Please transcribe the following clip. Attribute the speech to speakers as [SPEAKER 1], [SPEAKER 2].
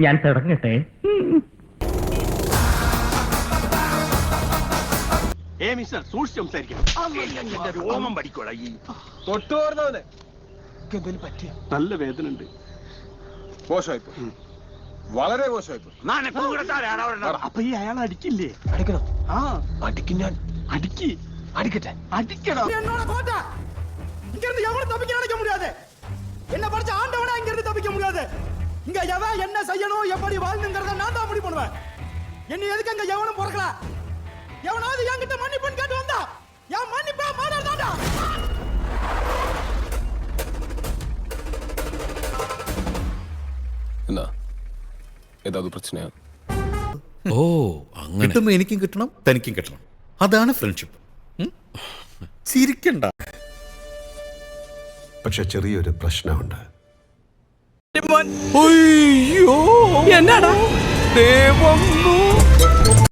[SPEAKER 1] ഞാൻ തുടങ്ങട്ടെ.
[SPEAKER 2] ഏ മിസ്റ്റർ സൂക്ഷിച്ച് സംസാരിക്കണം എന്റെ രോമം പഠിക്കോടാ ഈ.
[SPEAKER 3] തൊട്ടുപോർന്നവനെ എന്തെങ്കിലും പറ്റിയ?
[SPEAKER 2] നല്ല വേദന ഉണ്ട്
[SPEAKER 3] മോശമായിപ്പോ വളരെ മോശമായിപ്പോ.
[SPEAKER 2] അപ്പൊ ഈ അയാൾ അടിക്കില്ലേ?
[SPEAKER 3] അടിക്കണോ?
[SPEAKER 2] ആ
[SPEAKER 3] അടിക്കും ഞാൻ.
[SPEAKER 2] അടിക്ക്.
[SPEAKER 3] അടിക്കട്ടെ.
[SPEAKER 2] അടിക്കണം
[SPEAKER 4] எவன் என்ன செய்யணும் எப்படி வாழணுங்கிறத நான் தான் முடிவு பண்ணுவேன். என்ன எதுக்கு அங்க எவனும் பிறக்கல? எவனாவது என்கிட்ட மன்னிப்புன்னு கேட்டு வந்தா என் மன்னிப்பா மாடல் தாண்டா.
[SPEAKER 5] என்ன? ഏതാത് പ്രശ്നയാണ്
[SPEAKER 6] ഓ അങ്ങനെ. കിട്ടുമ്പോൾ എനിക്കും കിട്ടണം തനിക്കും കിട്ടണം. അതാണ് ഫ്രണ്ട്ഷിപ്പ് ഉം? ചിരിക്കണ്ട.
[SPEAKER 7] പക്ഷെ ചെറിയൊരു പ്രശ്നമുണ്ട്.
[SPEAKER 6] എന്നാടാ? ദേവം